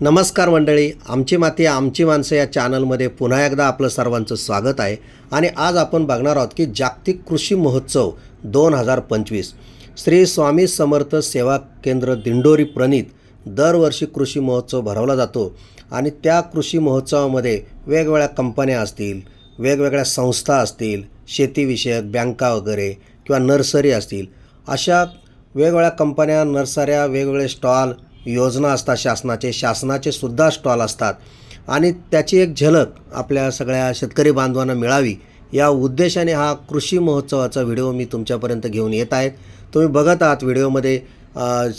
नमस्कार मंडळी आमची माती आमची माणसं या चॅनलमध्ये पुन्हा एकदा आपलं सर्वांचं स्वागत आहे. आणि आज आपण बघणार आहोत की जागतिक कृषी महोत्सव दोन हजार पंचवीस. श्री स्वामी समर्थ सेवा केंद्र दिंडोरी प्रणित दरवर्षी कृषी महोत्सव भरवला जातो. आणि त्या कृषी महोत्सवामध्ये वेगवेगळ्या कंपन्या असतील वेगवेगळ्या संस्था असतील शेतीविषयक बँका वगैरे किंवा नर्सरी असतील अशा वेगवेगळ्या कंपन्या नर्सऱ्या वेगवेगळे स्टॉल योजना असतात शासनाचे शासनाचे सुद्धा स्टॉल असतात. आणि त्याची एक झलक आपल्या सगळ्या शेतकरी बांधवांना मिळावी या उद्देशाने हा कृषी महोत्सवाचा व्हिडिओ मी तुमच्यापर्यंत घेऊन येत आहे. तुम्ही बघत आहात व्हिडिओमध्ये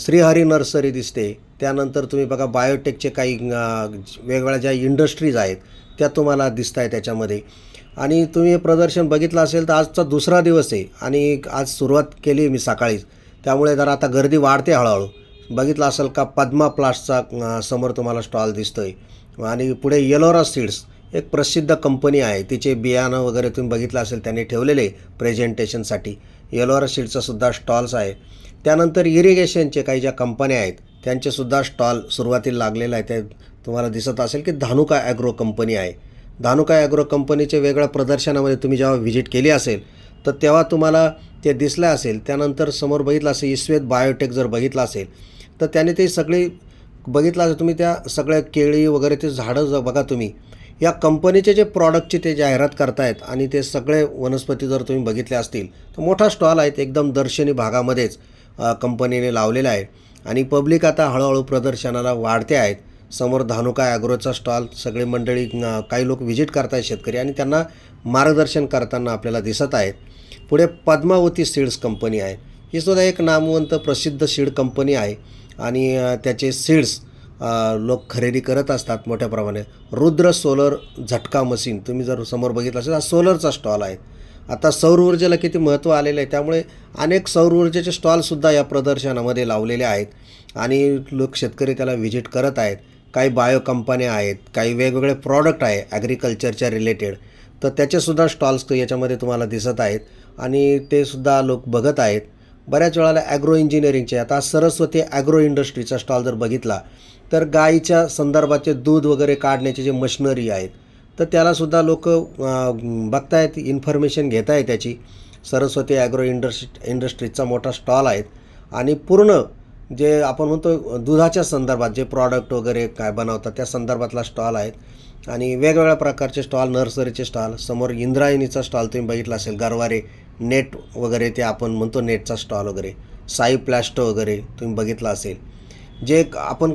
श्रीहरी नर्सरी दिसते. त्यानंतर तुम्ही बघा बायोटेकचे काही वेगवेगळ्या ज्या इंडस्ट्रीज आहेत त्या तुम्हाला दिसत आहे त्याच्यामध्ये. आणि तुम्ही हे प्रदर्शन बघितलं असेल तर आजचा दुसरा दिवस आहे आणि आज सुरुवात केली मी सकाळीच. त्यामुळे जरा आता गर्दी वाढते हळूहळू. बघितलं असेल का पद्मा प्लास्टचा समोर तुम्हाला स्टॉल दिसतो आहे आणि पुढे येलोरा सीड्स एक प्रसिद्ध कंपनी आहे. तिचे बियाणं वगैरे तुम्ही बघितलं असेल त्यांनी ठेवलेले प्रेझेंटेशनसाठी. येलोरा सीड्सचा सुद्धा स्टॉल्स आहे. त्यानंतर इरिगेशनचे काही ज्या कंपन्या आहेत त्यांचेसुद्धा स्टॉल सुरुवातीला लागलेलं आहे ते तुम्हाला दिसत असेल की धानुका ॲग्रो कंपनी आहे. धानुका ॲग्रो कंपनीचे वेगळ्या प्रदर्शनामध्ये तुम्ही जेव्हा व्हिजिट केली असेल तर तेव्हा तुम्हाला ते दिसलं असेल. त्यानंतर समोर बघितलं असेल इस्वेत बायोटेक जर बघितलं असेल तर त्याने ते सगळी बघितलं असं तुम्ही त्या सगळ्या केळी वगैरे ते झाडं ज बघा तुम्ही. या कंपनीचे जे प्रॉडक्टची ते जाहिरात करतायत आणि ते सगळे वनस्पती जर तुम्ही बघितले असतील तर मोठा स्टॉल आहेत एकदम दर्शनी भागामध्येच कंपनीने लावलेला आहे. आणि पब्लिक आता हळूहळू प्रदर्शनाला वाढते आहेत. समोर धानुका ॲग्रोचा स्टॉल सगळे मंडळी काही लोक व्हिजिट करतायत शेतकरी आणि त्यांना मार्गदर्शन करताना आपल्याला दिसत आहेत. पुढे पद्मावती सीड्स कंपनी आहे. ही सुद्धा एक नामवंत प्रसिद्ध सीड कंपनी आहे. आणि त्याचे सीड्स लोक खरेदी करत असतात मोठ्या प्रमाणे रुद्र सोलर झटका मशीन तुम्ही जर समोर बघितलं असेल हा सोलरचा स्टॉल आहे. आता सौर ऊर्जेला किती महत्त्व आलेलं आहे त्यामुळे अनेक सौर ऊर्जेचे स्टॉलसुद्धा या प्रदर्शनामध्ये लावलेले आहेत. आणि लोक शेतकरी त्याला व्हिजिट करत आहेत. काही बायो कंपन्या आहेत काही वेगवेगळे प्रॉडक्ट आहे ॲग्रिकल्चरच्या रिलेटेड तर त्याचेसुद्धा स्टॉल्स याच्यामध्ये तुम्हाला दिसत आहेत. आणि ते सुद्धा लोक बघत आहेत. बऱ्याच वेळाला ॲग्रो इंजिनिअरिंगचे. आता सरस्वती ॲग्रो इंडस्ट्रीचा स्टॉल जर बघितला तर गाईच्या संदर्भाचे दूध वगैरे काढण्याचे जे मशिनरी आहेत तर त्यालासुद्धा लोक बघतायत इन्फॉर्मेशन घेत आहे त्याची. सरस्वती ॲग्रो इंडस्ट्री इंडस्ट्रीजचा मोठा स्टॉल आहेत आणि पूर्ण जे आपण म्हणतो दुधाच्या संदर्भात जे प्रॉडक्ट वगैरे काय बनवतात त्या संदर्भातला स्टॉल आहेत आणि वेगवेगळ्या प्रकारचे स्टॉल नर्सरीचे स्टॉल समोर इंद्रायणीचा स्टॉल तुम्ही बघितला असेल गरवारे नेट वगैरे ते आपण म्हणतो नेटचा स्टॉल वगैरे साई प्लॅस्टो वगैरे तुम्ही बघितला असेल. जे आपण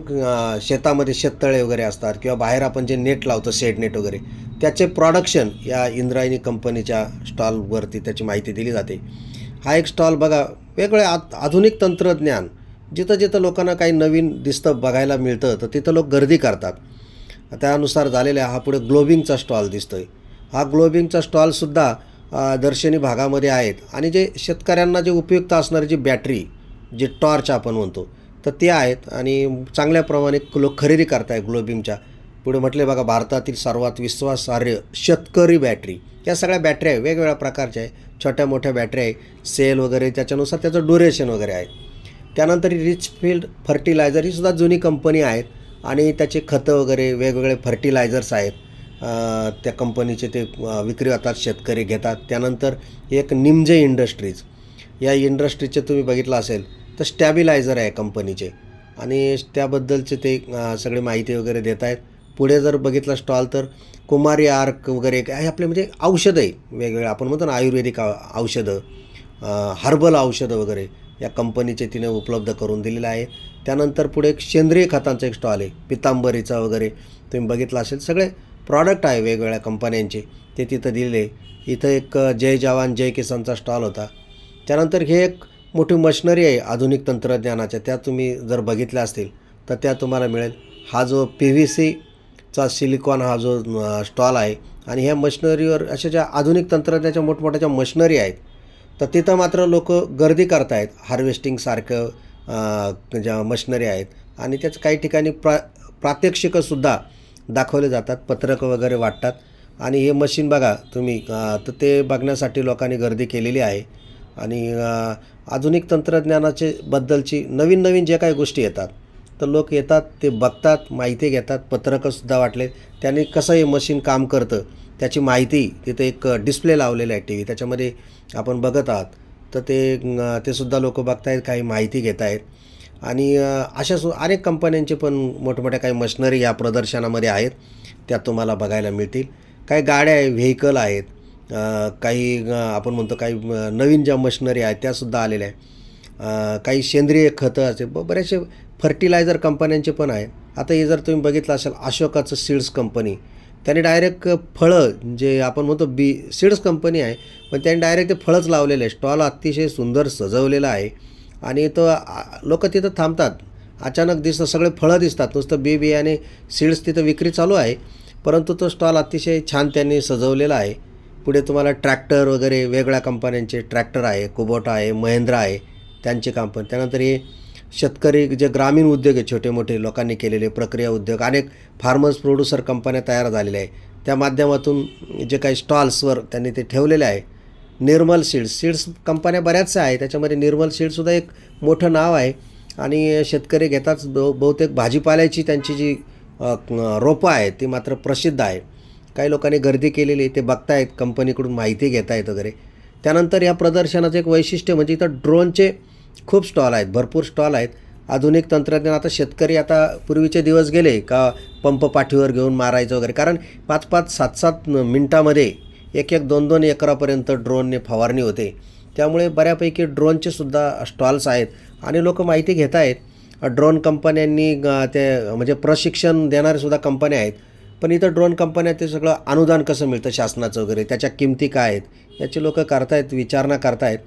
शेतामध्ये शेततळे वगैरे असतात किंवा बाहेर आपण जे नेट लावतो शेड नेट वगैरे त्याचे प्रॉडक्शन या इंद्रायणी कंपनीच्या स्टॉलवरती त्याची माहिती दिली जाते. हा एक स्टॉल बघा वेगवेगळे आ आधुनिक तंत्रज्ञान जिथं जिथं लोकांना काही नवीन दिसतं बघायला मिळतं तर तिथं लोक गर्दी करतात. त्यानुसार झालेला हा पुढे ग्लोबिंगचा स्टॉल दिसतो आहे हा ग्लोबिंगचा स्टॉलसुद्धा दर्शनी भागामध्ये आहेत. आणि जे शेतकऱ्यांना जे उपयुक्त असणारी जी बॅटरी जे टॉर्च आपण म्हणतो तर ते आहेत. आणि चांगल्या प्रमाणे लोक खरेदी करताय ग्लोबिंगच्या. पुढे म्हटले बघा भारतातील सर्वात विश्वासार्ह शेतकरी बॅटरी. या सगळ्या बॅटऱ्या आहे वेगवेगळ्या प्रकारच्या आहे छोट्या मोठ्या बॅटऱ्या आहे सेल वगैरे त्याच्यानुसार त्याचं ड्युरेशन वगैरे आहे. त्यानंतर रिच फील्ड फर्टिलायझर ही सुद्धा जुनी कंपनी आहेत. आणि त्याचे खतं वगैरे वेगवेगळे फर्टिलायझर्स आहेत. त्या कंपनीचे ते विक्री होतात शेतकरी घेतात. त्यानंतर एक निमजे इंडस्ट्रीज या इंडस्ट्रीचे तुम्ही बघितलं असेल तर स्टॅबिलायझर आहे कंपनीचे आणि त्याबद्दलचे ते सगळी माहिती वगैरे देत आहेत. पुढे जर बघितलं स्टॉल तर कुमारी आर्क वगैरे हे आपले म्हणजे औषधं आहे वेगवेगळे. आपण म्हणतो ना आयुर्वेदिक औषधं हर्बल औषधं वगैरे या कंपनीचे तिने उपलब्ध करून दिलेलं आहे. त्यानंतर पुढे एक सेंद्रिय खतांचा एक स्टॉल आहे. पितांबरीचा वगैरे. तुम्ही बघितलं असेल सगळे प्रॉडक्ट आहे वेगवेगळ्या कंपन्यांचे ते तिथं दिलेले इथं एक जय जवान जय किसानचा स्टॉल होता. त्यानंतर हे एक मोठी मशिनरी आहे आधुनिक तंत्रज्ञानाच्या. त्या तुम्ही जर बघितल्या असतील तर त्या तुम्हाला मिळेल. हा जो पी व्ही सीचा सिलिकॉन हा जो स्टॉल आहे आणि ह्या मशिनरीवर अशा ज्या आधुनिक तंत्रज्ञाच्या मोठमोठ्या ज्या मशिनरी आहेत तर तिथं मात्र लोक गर्दी करतायत. हार्वेस्टिंगसारखं ज्या मशनरी आहेत. आणि त्याचं काही ठिकाणी प्रा प्रात्यक्षिकंसुद्धा दाखवले जातात पत्रकं वगैरे वाटतात. आणि हे मशीन बघा तुम्ही तर ते बघण्यासाठी लोकांनी गर्दी केलेली आहे. आणि आधुनिक तंत्रज्ञानाचे बद्दलची नवीन नवीन जे काही गोष्टी येतात तर लोक येतात ते बघतात माहिती घेतात पत्रकंसुद्धा वाटले. त्यांनी कसं हे मशीन काम करतं त्याची माहिती तिथं एक डिस्प्ले लावलेला आहे टी व्ही त्याच्यामध्ये आपण बघत आहात. तर ते तेसुद्धा ते सुद्धा लोक बघतायत काही माहिती घेत आहेत आणि अशा सु अनेक कंपन्यांचे पण मोठमोठ्या काही मशिनरी या प्रदर्शनामध्ये आहेत. त्या तुम्हाला बघायला मिळतील. काही गाड्या आहे व्हेकल आहेत काही आपण म्हणतो काही नवीन ज्या मशिनरी आहेत त्यासुद्धा आलेल्या आहे काही सेंद्रिय खतं असे ब बरेचसे फर्टिलायझर कंपन्यांचे पण आहे आता हे जर तुम्ही बघितलं असेल अशोकाचं सीड्स कंपनी त्यांनी डायरेक्ट फळं जे आपण म्हणतो बी सीड्स कंपनी आहे पण त्यांनी डायरेक्ट ते फळंच लावलेलं आहे स्टॉल अतिशय सुंदर सजवलेला आहे. आणि तो लोक तिथं थांबतात. अचानक दिसतं सगळे फळं दिसतात. नुसतं बी बियाणे सीड्स तिथं विक्री चालू आहे. परंतु तो स्टॉल अतिशय छान त्यांनी सजवलेला आहे. पुढे तुम्हाला ट्रॅक्टर वगैरे वेगळ्या कंपन्यांचे ट्रॅक्टर आहे कुबोटा आहे महिंद्रा आहे त्यांचे कंपनी त्यानंतर हे शेतकरी जे ग्रामीण उद्योग आहे छोटे मोठे लोकांनी केलेले प्रक्रिया उद्योग अनेक फार्मर्स प्रोड्युसर कंपन्या तयार झालेल्या आहे. त्या माध्यमातून जे काही स्टॉल्सवर त्यांनी ते ठेवलेले आहे. निर्मल सीड्स सीड्स कंपन्या बऱ्याचशा आहे त्याच्यामध्ये निर्मल सीड्ससुद्धा एक मोठं नाव आहे. आणि शेतकरी घेताच बहुतेक भाजीपाल्याची त्यांची जी रोपं आहेत ती मात्र प्रसिद्ध आहे. काही लोकांनी गर्दी केलेली आहे, ते बघतायत कंपनीकडून माहिती घेत आहेत वगैरे. त्यानंतर या प्रदर्शनाचं एक वैशिष्ट्य म्हणजे इथं ड्रोनचे खूप स्टॉल आहेत भरपूर स्टॉल आहेत. आधुनिक तंत्रज्ञान आता शेतकरी आता पूर्वीचे दिवस गेले का पंप पाठीवर घेऊन मारायचं वगैरे. कारण पाच पाच सात सात मिनटामध्ये एक एक दोन दोन एकरापर्यंत ड्रोनने फवारणी होते. त्यामुळे बऱ्यापैकी ड्रोनचे सुद्धा स्टॉल्स आहेत. आणि लोक माहिती घेत आहेत ड्रोन कंपन्यांनी ते म्हणजे प्रशिक्षण देणारे सुद्धा कंपन्या आहेत. पण इथं ड्रोन कंपन्या ते सगळं अनुदान कसं मिळतं शासनाचं वगैरे? त्याच्या किमती काय आहेत? याची लोक करतायत विचारणा करतायत.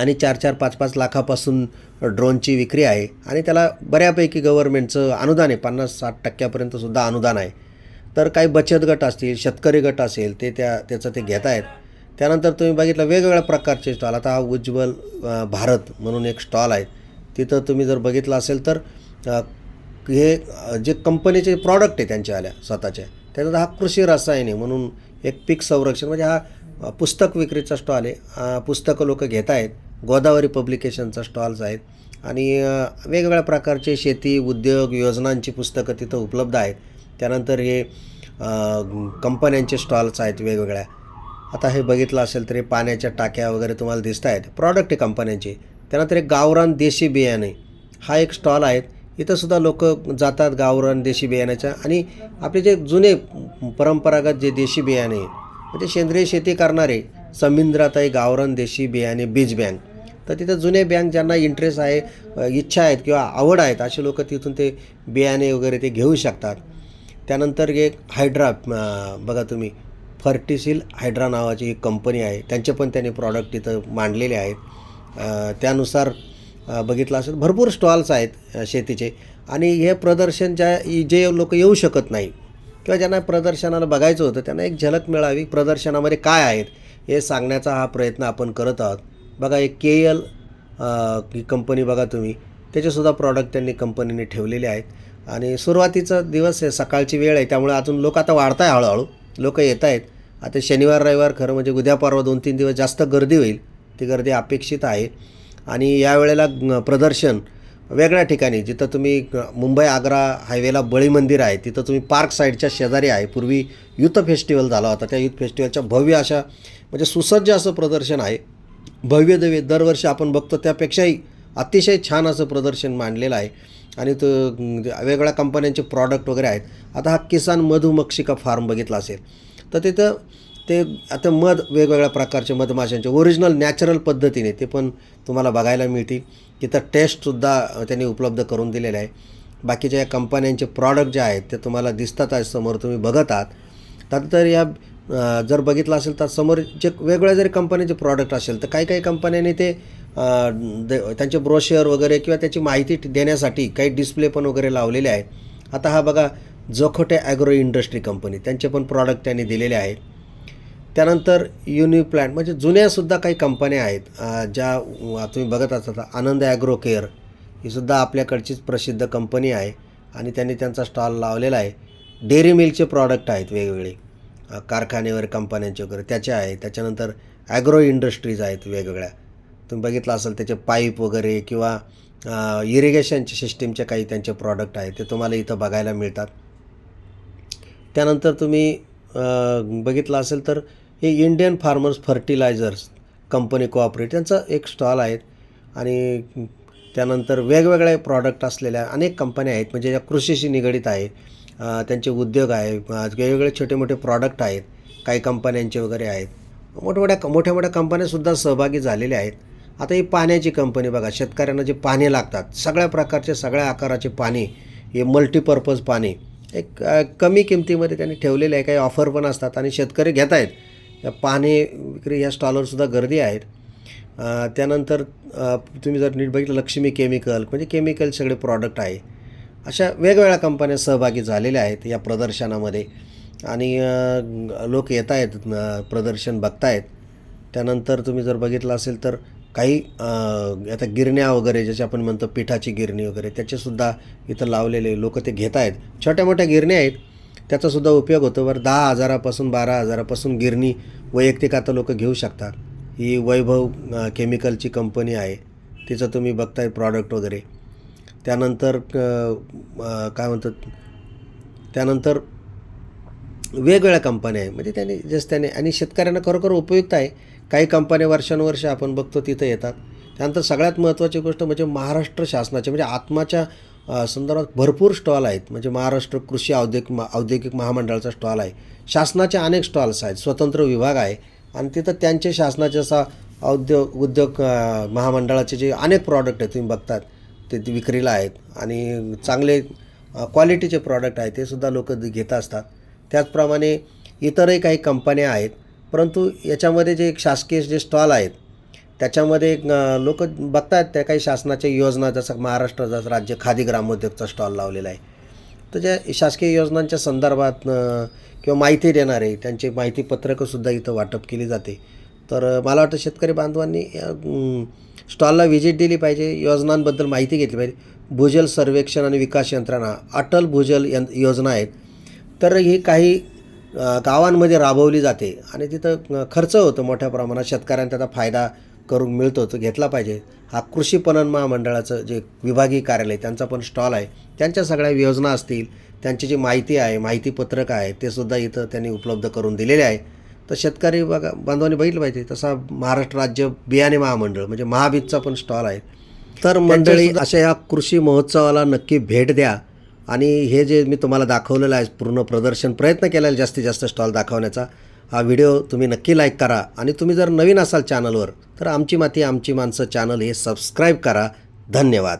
आणि चार चार पाच पाच लाखापासून ड्रोनची विक्री आहे आणि त्याला बऱ्यापैकी गव्हर्नमेंटचं अनुदान आहे. पन्नास साठ टक्क्यापर्यंतसुद्धा अनुदान आहे. तर काही बचत गट असतील शेतकरी गट असेल ते त्या त्याचं ते घेत आहेत. त्यानंतर तुम्ही बघितलं वेगवेगळ्या प्रकारचे स्टॉल आता हा उज्ज्वल भारत म्हणून एक स्टॉल आहे. तिथं तुम्ही जर बघितलं असेल तर हे जे कंपनीचे प्रॉडक्ट आहे त्यांच्या आल्या स्वतःच्या त्याच्यात हा कृषी रसायन आहे म्हणून एक पीक संरक्षण म्हणजे हा पुस्तक विक्रीचा स्टॉल आहे. पुस्तकं लोक घेत आहेत. गोदावरी पब्लिकेशनचा स्टॉल्स आहेत. आणि वेगवेगळ्या प्रकारचे शेती उद्योग योजनांची पुस्तकं तिथं उपलब्ध आहेत. त्यानंतर हे कंपन्यांचे स्टॉल्स आहेत वेगवेगळ्या. आता हे बघितलं असेल तर हे पाण्याच्या टाक्या वगैरे तुम्हाला दिसत आहेत. प्रॉडक्ट आहे कंपन्यांचे. त्यानंतर एक गावरान देशी बियाणे. हा एक स्टॉल आहे. इथंसुद्धा लोक जातात गावरान देशी बियाण्याच्या. आणि आपले जे जुने परंपरागत जे देशी बियाणे आहे, म्हणजे सेंद्रिय शेती करणारे समिंद्राताई गावरान देशी बियाणे बीज बँक. तर तिथं जुने बँक ज्यांना इंटरेस्ट आहे इच्छा आहेत किंवा आवड आहेत असे लोक तिथून ते बियाणे वगैरे ते घेऊ शकतात. त्यानंतर एक हायड्रा बघा तुम्ही फर्टिसिल हायड्रा नावाची एक कंपनी आहे. त्यांचे पण त्यांनी प्रॉडक्ट तिथं मांडलेले आहेत. त्यानुसार बघितलं असेल भरपूर स्टॉल्स आहेत शेतीचे. आणि हे प्रदर्शन ज्या जे लोक येऊ शकत नाही किंवा ज्यांना प्रदर्शनाला बघायचं होतं त्यांना एक झलक मिळावी प्रदर्शनामध्ये काय आहेत हे सांगण्याचा हा प्रयत्न आपण करत आहोत. बघा एक के एल ही कंपनी बघा तुम्ही. त्याचेसुद्धा प्रॉडक्ट त्यांनी कंपनीने ठेवलेले आहेत. आणि सुरुवातीचा दिवस आहे सकाळची वेळ आहे त्यामुळे अजून लोक आता वाढत आहे हळूहळू. लोक येत आहेत. आता शनिवार रविवार खरं म्हणजे उद्या परवा दोन तीन दिवस जास्त गर्दी होईल. ती गर्दी अपेक्षित आहे. आणि यावेळेला प्रदर्शन वेगळ्या ठिकाणी जिथं तुम्ही मुंबई आग्रा हायवेला बळी मंदिर आहे तिथं तुम्ही पार्क साईडच्या शेजारी आहे. पूर्वी युथ फेस्टिवल झाला होता. त्या युथ फेस्टिवलच्या भव्य अशा म्हणजे सुसज्ज असं प्रदर्शन आहे. भव्य दव्य दरवर्षी आपण बघतो त्यापेक्षाही अतिशय छान असं प्रदर्शन मांडलेलं आहे. आणि तो वेगवेगळ्या कंपन्यांचे प्रॉडक्ट वगैरे आहेत. आता हा किसान मधुमक्षिका फार्म बघितला असेल. तर तिथं ते आता मध वेगवेगळ्या प्रकारचे मधमाशांचे ओरिजिनल नॅचरल पद्धतीने ते पण तुम्हाला बघायला मिळतील. तिथं टेस्टसुद्धा त्यांनी उपलब्ध करून दिलेले आहे. बाकीच्या या कंपन्यांचे प्रॉडक्ट जे आहेत ते तुम्हाला दिसतात आहे समोर तुम्ही बघत आहात. तर या जर बघितलं असेल तर समोर जे वेगवेगळ्या जरी कंपनीचे प्रॉडक्ट असेल तर काही काही कंपन्यांनी ते द- त्यांचे ब्रोशर वगैरे किंवा त्याची माहिती देण्यासाठी काही डिस्प्ले पण वगैरे लावलेले आहेत. आता हा बघा जोखोटे ॲग्रो इंडस्ट्री कंपनी त्यांचे पण प्रॉडक्ट त्यांनी दिलेले आहेत. त्यानंतर युनिप्लॅन्ट म्हणजे जुन्यासुद्धा काही कंपन्या आहेत ज्या तुम्ही बघत असता आनंद ॲग्रो केअर ही सुद्धा आपल्याकडचीच प्रसिद्ध कंपनी आहे आणि त्यांनी त्यांचा स्टॉल लावलेला आहे. डेअरी मिल्कचे प्रॉडक्ट आहेत वेगवेगळे. कारखाने वगैरे कंपन्यांचे वगैरे त्याच्या आहे. त्याच्यानंतर ॲग्रो इंडस्ट्रीज आहेत वेगवेगळ्या. तुम्ही बघितलं असेल त्याचे पाईप वगैरे किंवा इरिगेशनच्या सिस्टीमचे काही त्यांचे प्रॉडक्ट आहेत ते तुम्हाला इथं बघायला मिळतात. त्यानंतर तुम्ही बघितलं असेल तर हे Indian farmers fertilisers company cooperate यांचं एक स्टॉल आहेत. आणि त्यानंतर वेगवेगळे प्रॉडक्ट असलेल्या अनेक कंपन्या आहेत म्हणजे ज्या कृषीशी निगडीत आहेत त्यांचे उद्योग आहे वेगवेगळे छोटे मोठे प्रॉडक्ट आहेत काही कंपन्यांचे वगैरे आहेत. मोठमोठ्या मोठ्या मोठ्या कंपन्यासुद्धा सहभागी झालेल्या आहेत. आता ही पाण्याची कंपनी बघा शेतकऱ्यांना जे पाणी लागतात सगळ्या प्रकारचे सगळ्या आकाराचे पाणी हे मल्टीपर्पज पाणी एक कमी किमतीमध्ये त्यांनी ठेवलेले आहे. काही ऑफर पण असतात आणि शेतकरी घेत आहेत. या पाणी विक्री या स्टॉलवरसुद्धा गर्दी आहेत. त्यानंतर तुम्ही जर नीट बघितलं लक्ष्मी केमिकल म्हणजे केमिकल सगळे प्रॉडक्ट आहे. अशा वेगवेगळ्या कंपन्या सहभागी झालेल्या आहेत या प्रदर्शनामध्ये. आणि लोक येत आहेत प्रदर्शन बघतायत. त्यानंतर तुम्ही जर बघितलं असेल तर काही आता गिरण्या वगैरे ज्याचे आपण म्हणतो पिठाची गिरणी वगैरे त्याचेसुद्धा इथं लावलेले लोक ते घेत आहेत. छोट्या मोठ्या गिरण्या आहेत. त्याचासुद्धा उपयोग होतो. बरं दहा हजारापासून बारा हजारापासून गिरणी वैयक्तिक आता लोक घेऊ शकतात. ही वैभव केमिकलची कंपनी आहे. तिचं तुम्ही बघताय प्रॉडक्ट वगैरे. त्यानंतर काय म्हणतात त्यानंतर वेगवेगळ्या कंपन्या आहे म्हणजे त्यांनी जस त्याने आणि शेतकऱ्यांना खरोखर उपयुक्त आहे. काही कंपन्या वर्षानुवर्ष आपण बघतो तिथं येतात. त्यानंतर सगळ्यात महत्त्वाची गोष्ट म्हणजे महाराष्ट्र शासनाचे म्हणजे आत्माच्या संदर्भात भरपूर स्टॉल आहेत. म्हणजे महाराष्ट्र कृषी औद्योगिक मा औद्योगिक महामंडळाचा स्टॉल आहे. शासनाचे अनेक स्टॉल्स आहेत. स्वतंत्र विभाग आहे. आणि तिथं त्यांचे शासनाचे असा औद्योग उद्योग महामंडळाचे जे अनेक प्रॉडक्ट आहेत तुम्ही बघतात. ते विक्रीला आहेत आणि चांगले क्वालिटीचे प्रॉडक्ट आहेत ते सुद्धा लोक घेत असतात. त्याचप्रमाणे इतरही काही कंपन्या आहेत परंतु याच्यामध्ये जे एक शासकीय जे स्टॉल आहेत त्याच्यामध्ये लोक बघतात त्या काही शासनाच्या योजना जसं महाराष्ट्र जसं राज्य खादी ग्रामोद्योगचा स्टॉल लावलेला आहे. तर ज्या शासकीय योजनांच्या संदर्भात किंवा माहिती देणारे त्यांचे माहितीपत्रकंसुद्धा इथं वाटप केली जाते. तर मला वाटतं शेतकरी बांधवांनी या, स्टॉलला व्हिजिट दिली पाहिजे योजनांबद्दल माहिती घेतली पाहिजे. भूजल सर्वेक्षण आणि विकास यंत्रणा अटल भूजल यं योजना आहेत. तर ही काही गावांमध्ये राबवली जाते आणि तिथं खर्च होतो मोठ्या प्रमाणात. शेतकऱ्यांना त्याचा फायदा करून मिळतो तो घेतला पाहिजे. हा कृषी पणन महामंडळाचं जे विभागीय कार्यालय त्यांचा पण स्टॉल आहे. त्यांच्या सगळ्या योजना असतील त्यांची जी माहिती आहे माहितीपत्रक आहे ते सुद्धा इथं त्यांनी उपलब्ध करून दिलेले आहे. तर शेतकरी बघा बांधवांनी बघितलं पाहिजे तसा महाराष्ट्र राज्य बियाणे महामंडळ म्हणजे महाबीजचा पण स्टॉल आहे. तर मंडळी अशा या कृषी महोत्सवाला नक्की भेट द्या. आणि हे जे मी तुम्हाला दाखवलेलं आहे पूर्ण प्रदर्शन प्रयत्न केला आहे जास्तीत जास्त स्टॉल दाखवण्याचा हा व्हिडिओ तुम्ही नक्की लाईक करा. आणि तुम्ही जर नवीन असाल चॅनलवर तर आमची माती आमची माणसं चॅनल हे सबस्क्राईब करा. धन्यवाद.